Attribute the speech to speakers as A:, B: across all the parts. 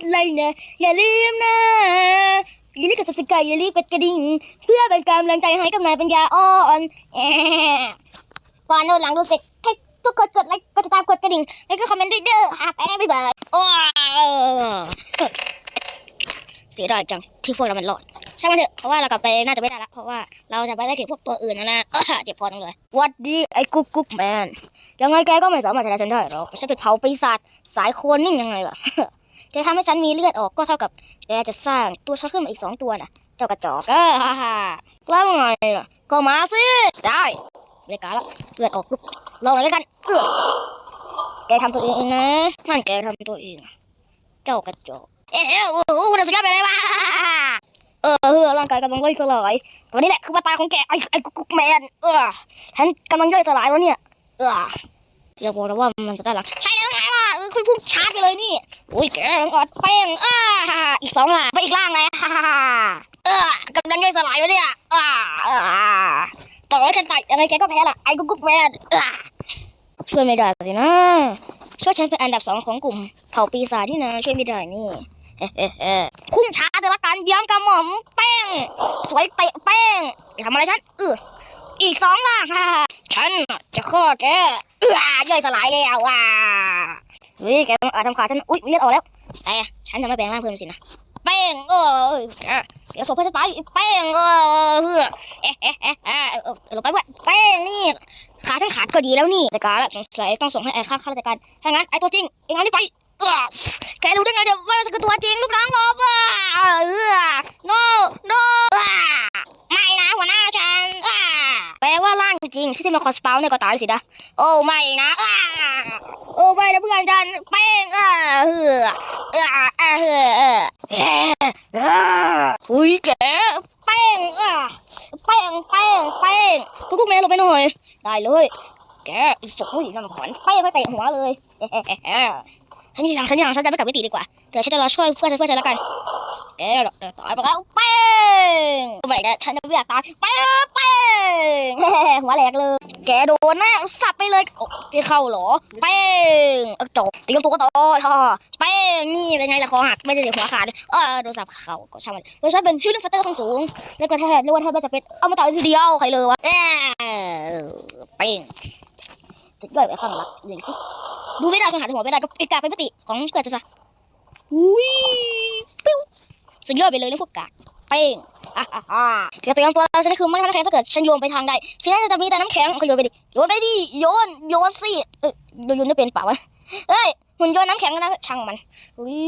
A: ดไลค์นะ อย่าลืมนะ อย่าลืมกด subscribe อย่าลืมกดกระดิ่ง เพื่อเป็นกำลังใจให้กับนายปัญญาอ่อนก่อนโน้นหลังดูเสร็จให้ทุกคนกดไลค์กดติดตามกดกระดิ่ง แล้วก็คอมเมนต์ด้วยเด้อฮับแอร์บายโอ้เสียดายจังที่พวกเรามันรอดช่างมันเถอะเพราะว่าเรากลับไปน่าจะไม่ได้ละเพราะว่าเราจะไปได้ถึงพวกตัวอื่นแล้วนะเจ็บคอจังเลยวัดดีไอ้กุ๊กกุ๊กแมนยังไงแกก็ไม่สามารถชนะฉันได้หรอกฉันเป็นเผาปีศาจสายโคลนนิ่งยังไงล่ะ แกทำให้ฉันมีเลือดออกก็เท่ากับแกจะสร้างตัวฉันขึ้นมาอีกสองตัวน่ะ เจ้ากระจอกเออฮ่าฮ่าแล้วไงล่ะก็มาสิได้เวลาละเลือดออกปุ๊บลองเลยแล้วกันเออแกทำตัวเองนะนั่นแกทำตัวเอง เจ้ากระจอกเอ๊ะโอ้โหมันสุดยอดไปเลยวะเออเออร่างกายกำลังย่อยสลายวันนี้แหละคือวันตายของแกไอ้ไอ้กุ๊กกุ๊กแมนเออฉันกำลังย่อยสลายแล้วเนี่ยเอออย่าบอกนะว่ามันจะได้หลังใช่แล้วไงวะเออคุณพุ่งชาร์จไปเลยนี่โอ้ยแกอดแป้งอ่าอีกสองล่ะไปอีกล่างเลยฮ่าเออกำลังย่อยสลายแล้วเนี่ยอ่าอ่าต่อให้ฉันตายยังไงแกก็แพ้ล่ะไอ้กุ๊กกุ๊กแมนช่วยไม่ได้สินะช่วยฉันเป็นอันดับสองของกลุ่มเผ่าปีศาจนี่นะช่วยไม่ได้นี่คุ้มช้าเดี๋ยวละกันย้ำกระหม่อมแป้ง สวยเตะแป้งอย่าทำอะไรฉันเอออีกสองล่างค่ะฉันจะฆ่าแก เออย่อยสลายแล้วว่ะเฮ้ยแกอาจทำขาฉันอุ้ยเลือดออกแล้วแต่ฉันจะไม่แปลงร่างเพิ่มสินะแป้งเออเดี๋ยวส่งไปฉันไปแป้งเออเพื่อเอ๊ะเอ๊ะเอ๊ะเอ๊ะลงไปเพื่อนแป้งนี่ขาฉันขาดก็ดีแล้วนี่แต่การสงสัยต้องส่งให้ไอ้ข้าข้าราชการถ้างั้นไอ้ตัวจริงเองเอานี่ไปแกรู้ได้ไงเดี๋ยวว่าจะคือตัวจริงลูกน้องลบอะเออ no no อะไม่นะหัวหน้าฉันอะแปลว่า ริงที่จะมาคอสเปาเนี่ยก็ตายสินะ โอ้ไม่นะโอ้ไม่นะเพื่อนฉันเป้งอะเออเออเออเออเออออเอออุ้ยแกแป้งอะแป้งแป้งแป้งกูกูแม่ลงไปหน่อย ได้เลย แกอีกสุดผู้หญิงลำขวัญแป้งไปเตะหัวเลยฉันยังฉันยังฉันจะไม่กลับมิติดีกว่าเดี๋ยวฉันจะรอช่วยเพื่อนเพื่อนฉันแล้วกันเอ๊ะเดี๋ยวต่อยไปแล้วเป้งไมเนี่ยฉันจะไม่อยากตายเป้งเป้ง เฮ้หัวแหลกเลย แกโดนแน่สับไปเลยโอ้ที่เข้าเหรอเป้งจบตีกันตัวก็ต่อยท่อเป้งนี่เป็นไงล่ะคอหักไม่ได้เสียหัวขาดเออโดนสับเข่าก็ช่างมันโดยฉันเป็นฮิลลิ่งฟัตเตอร์ของสูงแล้วก็แทบเรียกว่าแทบจะเป็นเอามาต่อยทีเดียวใครเลยวะเป้งสุดยอดไปข้างหลังอย่างสิดูไม่ได้คนหาหัวไม่ได้ก็อ้กาเป็นปกติของเกิดจะซะอุ้ยปิ้วสุดยอดไปเลยนะพวกกา เป้งเดี๋ยวตัวอย่างตัวเราจะได้คือไม่ทำน้ำแข็งถ้าเกิดฉันโยนไปทางใดสิ่งนั้นจะมีแต่น้ำแข็งเขาโยนไปดิโยนไปดิโยนโยนสิเอ้ยโยนได้เป็นเปล่าวะเอ้ยหุ่นโยนน้ำแข็งนะช่างมันอุ้ย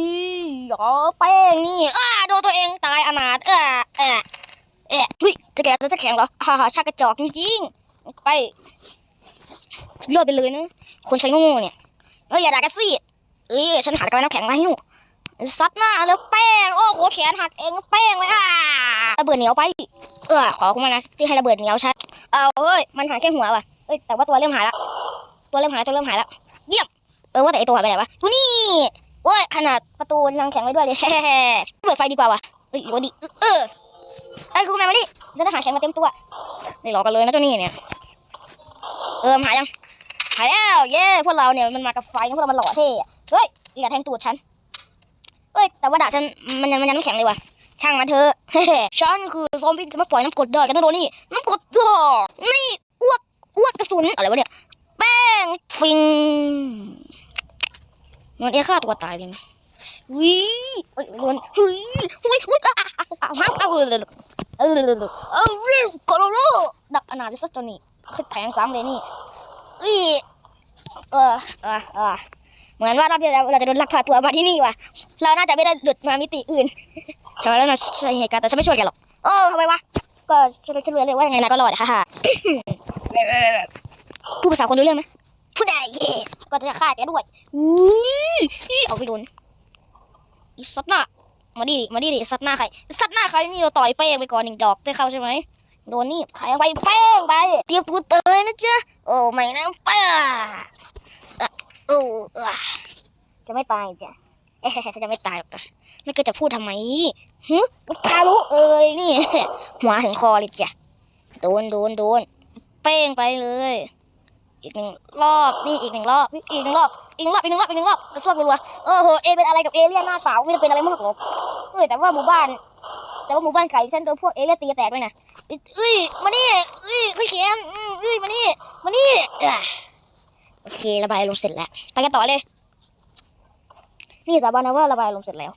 A: หยอแป้งนี่อ้าโดนตัวเองตายอนาถเออเออเออเฮ้ยจะแกะจะแข็งเหรอฮ่าฮ่าชักกระจอกจริงๆไปสุดยอดไปเลยนะคนใช้โง่ๆเนี่ยเอ้ยอย่าด่ากันสิเอ้ยฉันหาตะกร้าน้ำแข็งมาให้อยู่ซัดหน้าแล้วแป้งโอ้โหแขนหักเองแป้งเลยอะ ระเบิดเหนียวไป เออขอคุณมานะที่ให้ระเบิดเหนียวชัดเอาเฮ้ยมันหายแค่หัวว่ะเอ้ยแต่ว่าตัวเริ่มหายและตัวเริ่มหายตัวเริ่มหายแล้วเยี่ยมเออว่าแต่ไอตัวหายไปไหนวะตัวนี้โอ้ยขนาดประตูยังแข็งไว้ด้วยเลยเปิดไฟดีกว่าว่ะเฮ้ยอยู่ดีเออไอ้คุณแม่มาดิจะได้หาแข็งมาเต็มตัวไม่หลอกกันเลยนะเจ้านี่เนี่ยเออหายยังหายแล้วเย้พวกเราเนี่ยมันมากับไฟพวกเรามันหล่อเท่เฮ้ยอย่าแทงตูดฉันเฮ้ยแต่ว่าดาบฉันมันยังมันยังไม่แข็งเลยว่ะ ช่างมันเถอะฉันคือซอมบี้จะมาปล่อยน้ำกรดได้กันนะโดนี่น้ำกรดดอนี่อ้วกอ้วกกระสุนอะไรวะเนี่ยแป้งฟิงมันเอะฆ่าตัวตายเลยนะวิเฮ้ยมันเฮ้ยเฮ้ยเฮ้ยอ้าวอ้าวอ้าวอ้าวอ้าวเออเออเออเออเรื่องกอโลโลดักอนาดิสต์จอนี่คือแทงซ้ำเลยนี่อีเออเออเออเหมือนว่ารอบที่แล้วเราจะโดนลักพาตัวมาที่นี่ว่ะ เราน่าจะไม่ได้หลุดมามิติอื่น ใช่ไหมแล้วนะใช่เหตุการณ์แต่ฉันไม่ช่วยแกหรอก โอ้ทำไมวะ ก็ช่วยช่วยเลยว่ายังไงนะก็รอดฮ่าฮ่าผู้ภาษาคนรู้เรื่องไหมผู้ใดก็จะฆ่าแกด้วยอุ้ยเอาไปโดนซัดหน้ามาดิมาดิดิซัดหน้าใครซัดหน้าใครนี่เราต่อยเป้งไปก่อนหนึ่งดอกได้เข้าใช่ไหมโดนนี่ใครเอาไปแป้งไปเตรียมตัวเตยนะจ๊ะโอ้ไม่นะป้าอะโอ้อะจะไม่ตายจ้ะ เอ๊ะฉันจะไม่ตายหรอกนะนั่นก็จะพูดทำไมฮึทารุเอ้ยนี่หัวถึงคอเลยจ้ะโดนโดนโดนเป้งไปเลย อีกหนึ่งรอบนี่อีกหนึ่งรอบอีกหนึ่งรอบอีกหนึ่งรอบอีกหนึ่งรอบอีกหนึ่งรอบกระซวกรัวๆโอ้โหเอเป็นอะไรกับเอเลี่ยนหน้าเปล่าไม่ได้เป็นอะไรมากหรอกเฮ้ยแต่ว่าหมู่บ้าน แต่ว่าหมู่บ้านไก่ฉันโดนพวกเอเลี่ยนตีแตกเลยนะเอ้ยมานี่เอ้ยพี่เข็มอืมเอ้ยมานี่มานี่โอเคระบายอารมณ์เสร็จแล้วไปกันต่อเลย นี่สาบานนะว่าระบายอารมณ์เสร็จแล้ว